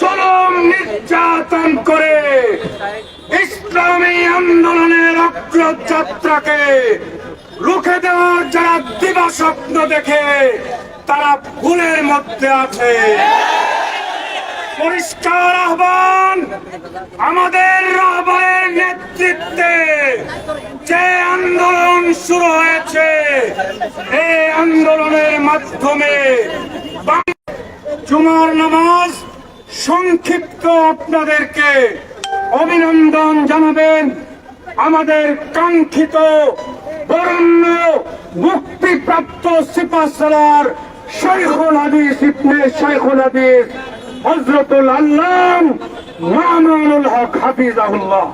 জলম নির্যাতন করে ইসলামী আন্দোলনের অগ্রযাত্রাকে রুখে দেওয়ার যারা দিবা স্বপ্ন দেখে তারা ভুলের মধ্যে আছে পরিষ্কার আহ্বান আমাদের রাহবারের নেতৃত্বে যে শুরু হয়েছে। এই আন্দোলনের মাধ্যমে জুমার নামাজ সংক্ষিপ্ত আপনাদেরকে অভিনন্দন জানাবেন। আমাদের কাঙ্ক্ষিত বরণ্য মুক্তিপ্রাপ্ত সিপাসালার শাইখুল হাদিস ইবনে শাইখুল হাদিস হজরতুল আল্লাহ মামুনুল হক হাফিজাহুল্লাহ।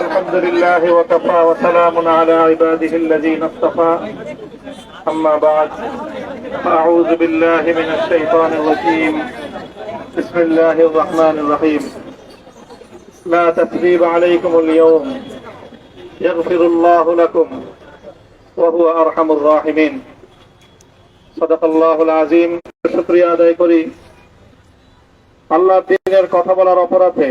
الحمد لله وكفى وسلام على عباده الذين اصطفى أما بعد أعوذ بالله من الشيطان الرجيم بسم الله الرحمن الرحيم لا تثريب عليكم اليوم يغفر الله لكم وهو أرحم الراحمين صدق الله العظيم شكريا আদায় করি আল্লাহ দিনের কথা বলার অপরাধে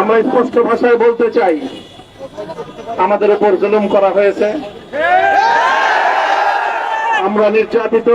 আমরা স্পষ্ট ভাষায় বলতে চাই আমাদের উপর জুলুম করা হয়েছে। আমরা নির্যাতিত।